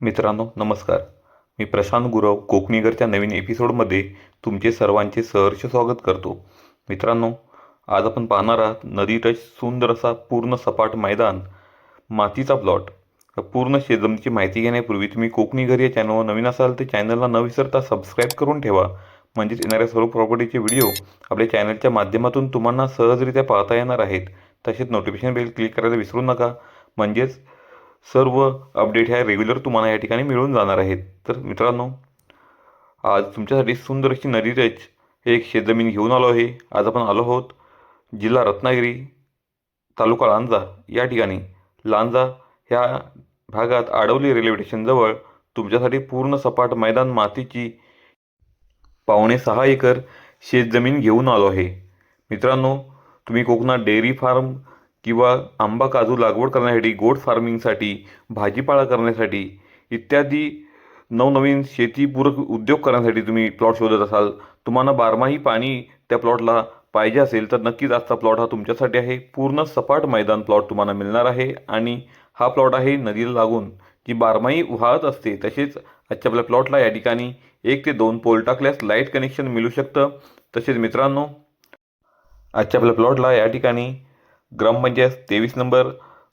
मित्रांनो नमस्कार. मी प्रशांत गुरव कोकणीगरच्या नवीन एपिसोडमध्ये तुमचे सर्वांचे सहर्ष स्वागत करतो. मित्रांनो आज आपण पाहणार आहात नदी टच सुंदर असा पूर्ण सपाट मैदान मातीचा प्लॉट. पूर्ण शेजमची माहिती घेण्यापूर्वी तुम्ही कोकणीघर या चॅनलवर नवीन असाल तर चॅनलला न विसरता सबस्क्राईब करून ठेवा. म्हणजेच येणाऱ्या सर्व प्रॉपर्टीचे व्हिडिओ आपल्या चॅनलच्या माध्यमातून तुम्हाला सहजरित्या पाहता येणार आहेत. तसेच नोटिफिकेशन बेल क्लिक करायला विसरू नका. म्हणजेच सर्व अपडेट ह्या रेग्युलर तुम्हाला या ठिकाणी मिळून जाणार आहेत. तर मित्रांनो आज तुमच्यासाठी सुंदर अशी नदी हे एक शेतजमीन घेऊन आलो आहे. आज आपण आलो आहोत जिल्हा रत्नागिरी तालुका लांजा. या ठिकाणी लांजा ह्या भागात आडवली रेल्वे स्टेशनजवळ तुमच्यासाठी पूर्ण सपाट मैदान मातीची पावणे सहा एकर शेतजमीन घेऊन आलो आहे. मित्रांनो तुम्ही कोकणात डेअरी फार्म किंवा आंबा काजू लागवड करण्यासाठी गोड फार्मिंगसाठी भाजीपाला करण्यासाठी इत्यादी नवनवीन शेतीपूरक उद्योग करण्यासाठी तुम्ही प्लॉट शोधत असाल. तुम्हाला बारमाही पाणी त्या प्लॉटला पाहिजे असेल तर नक्कीच आजचा प्लॉट हा तुमच्यासाठी आहे. पूर्ण सपाट मैदान प्लॉट तुम्हाला मिळणार आहे आणि हा प्लॉट आहे नदीला लागून. जी बारमाही वाहत असते तसेच आजच्या आपल्या प्लॉटला या ठिकाणी एक ते दोन पोल टाकल्यास लाइट कनेक्शन मिळू शकतं. तसेच मित्रांनो आजच्या आपल्या प्लॉटला या ठिकाणी ग्रामपंचायत तेवीस नंबर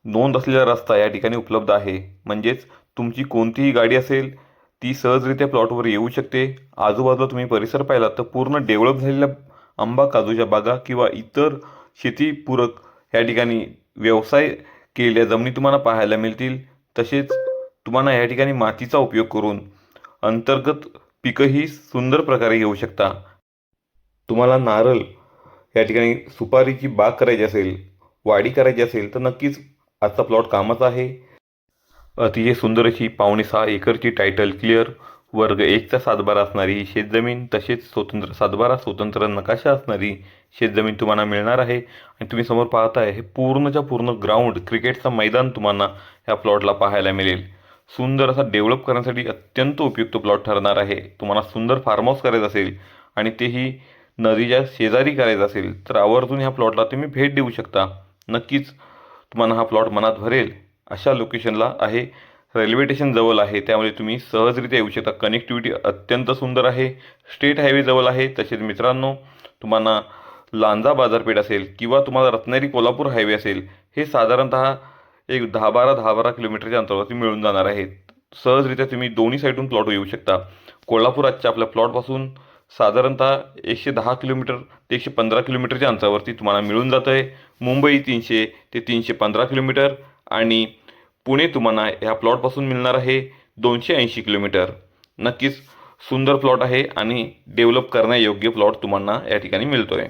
नोंद असलेला रस्ता या ठिकाणी उपलब्ध आहे. म्हणजेच तुमची कोणतीही गाडी असेल ती सहजरित्या प्लॉटवर येऊ शकते. आजूबाजूला तुम्ही परिसर पाहिला तर पूर्ण डेव्हलप झालेल्या आंबा काजूच्या बागा किंवा इतर शेतीपूरक या ठिकाणी व्यवसाय केलेल्या जमिनी तुम्हाला पाहायला मिळतील. तसेच तुम्हाला या ठिकाणी मातीचा उपयोग करून अंतर्गत पिकंही सुंदर प्रकारे घेऊ शकता. तुम्हाला नारळ या ठिकाणी सुपारीची बाग करायची असेल वाढी करायची असेल तर नक्कीच आजचा प्लॉट कामाचा आहे. अतिशय सुंदर अशी पावणे सहा एकरची टायटल क्लिअर वर्ग एकचा सातबारा असणारी ही शेतजमीन तसेच स्वतंत्र सातबारा स्वतंत्र नकाशा असणारी शेतजमीन तुम्हाला मिळणार आहे. आणि तुम्ही समोर पाहताय हे पूर्णच्या पूर्ण ग्राउंड क्रिकेटचं मैदान तुम्हाला ह्या प्लॉटला पाहायला मिळेल. सुंदर असा डेव्हलप करण्यासाठी अत्यंत उपयुक्त प्लॉट ठरणार आहे. तुम्हाला सुंदर फार्म हाऊस करायचं असेल आणि तेही नदीच्या शेजारी करायचं असेल तर आवर्जून ह्या प्लॉटला तुम्ही भेट देऊ शकता. नक्कीच तुम्हाला हा प्लॉट मनात भरेल. अशा लोकेशनला आहे. रेल्वे स्टेशन जवळ आहे. त्यामुळे तुम्ही सहजरित्या येऊ शकता. कनेक्टिव्हिटी अत्यंत सुंदर आहे. स्टेट हायवे जवळ आहे. तसेच मित्रांनो तुम्हाला लांजा बाजारपेठ असेल किंवा तुम्हाला रत्नागिरी कोल्हापूर हायवे असेल हे साधारणतः एक दहा बारा दहा बारा किलोमीटरच्या अंतरावरती मिळून जाणार आहेत. सहजरित्या तुम्ही दोन्ही साईडून प्लॉट येऊ शकता. कोल्हापुरातच्या आपल्या प्लॉटपासून साधारणतः एकशे दहा किलोमीटर ते एकशे पंधरा किलोमीटरच्या अंतरावरती तुम्हाला मिळून जातं आहे. मुंबई तीनशे ते तीनशे पंधरा किलोमीटर आणि पुणे तुम्हाला ह्या प्लॉटपासून मिळणार आहे दोनशे ऐंशी किलोमीटर. नक्कीच सुंदर प्लॉट आहे आणि डेव्हलप करण्यायोग्य प्लॉट तुम्हाला या ठिकाणी मिळतो आहे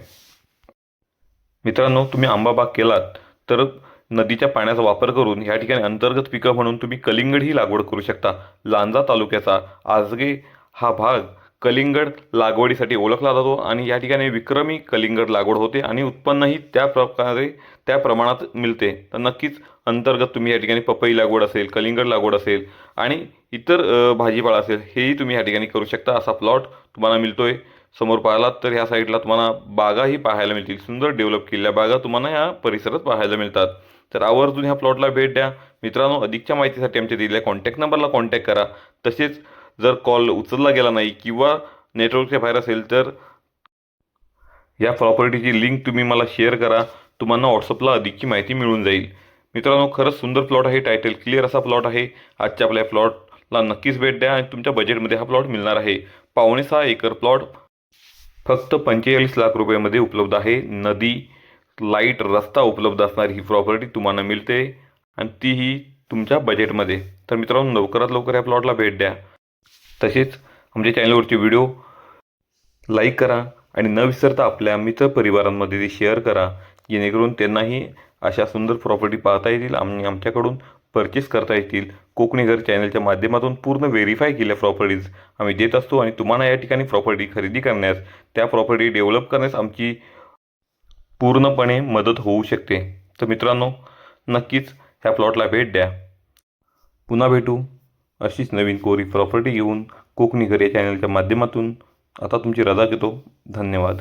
मित्रांनो तुम्ही आंबाबाग केलात तर नदीच्या पाण्याचा वापर करून या ठिकाणी अंतर्गत पिकं म्हणून तुम्ही कलिंगड ही लागवड करू शकता. लांजा तालुक्याचा आजगे हा भाग कलिंगड लागवडीसाठी ओळखला जातो आणि या ठिकाणी विक्रमी कलिंगड लागवड होते आणि उत्पन्नही त्या प्रकारे त्या प्रमाणात मिळते. तर नक्कीच अंतर्गत तुम्ही या ठिकाणी पपई लागवड असेल कलिंगड लागवड असेल आणि इतर भाजीपाला असेल हेही तुम्ही या ठिकाणी करू शकता. असा प्लॉट तुम्हाला मिळतो आहे समोर पाहिलात तर ह्या साईडला तुम्हाला बागाही पाहायला मिळतील. सुंदर डेव्हलप केलेल्या बागा तुम्हाला ह्या परिसरात पाहायला मिळतात. तर आवर्जून ह्या प्लॉटला भेट द्या. मित्रांनो अधिकच्या माहितीसाठी आमच्या दिलेल्या कॉन्टॅक्ट नंबरला कॉन्टॅक्ट करा. तसेच जर कॉल उचलला गेला नाही किंवा नेटवर्कच्या बाहेर असेल तर या प्रॉपर्टीची लिंक तुम्ही मला शेअर करा. तुम्हाला व्हॉट्सअपला अधिकची माहिती मिळून जाईल. मित्रांनो खरंच सुंदर प्लॉट आहे. टायटल क्लिअर असा प्लॉट आहे. आजच्या आपल्या प्लॉटला नक्कीच भेट द्या आणि तुमच्या बजेटमध्ये हा प्लॉट मिळणार आहे. पावणे सहा एकर प्लॉट फक्त पंचेचाळीस लाख रुपयामध्ये उपलब्ध आहे. नदी लाइट रस्ता उपलब्ध असणारी ही प्रॉपर्टी तुम्हाला मिळते आणि तीही तुमच्या बजेटमध्ये तर मित्रांनो लवकरात लवकर या प्लॉटला भेट द्या. तसेच आमच्या चॅनलवरचे व्हिडिओ लाईक करा आणि न विसरता आपल्या मित्रपरिवारांमध्ये ते शेअर करा जेणेकरून त्यांनाही अशा सुंदर प्रॉपर्टी पाहता येतील आणि आमच्याकडून परचेस करता येतील. कोकणी घर चॅनलच्या माध्यमातून पूर्ण व्हेरीफाय केल्या प्रॉपर्टीज आम्ही देत असतो आणि तुम्हाला या ठिकाणी प्रॉपर्टी खरेदी करण्यास त्या प्रॉपर्टी डेव्हलप करण्यास आमची पूर्णपणे मदत होऊ शकते. तर मित्रांनो नक्कीच ह्या प्लॉटला भेट द्या. पुन्हा भेटू. अशीच नवीन कोरी प्रॉपर्टी घेऊन कोकणी घर या चॅनलच्या माध्यमातून आता तुमची रजा घेतो. धन्यवाद.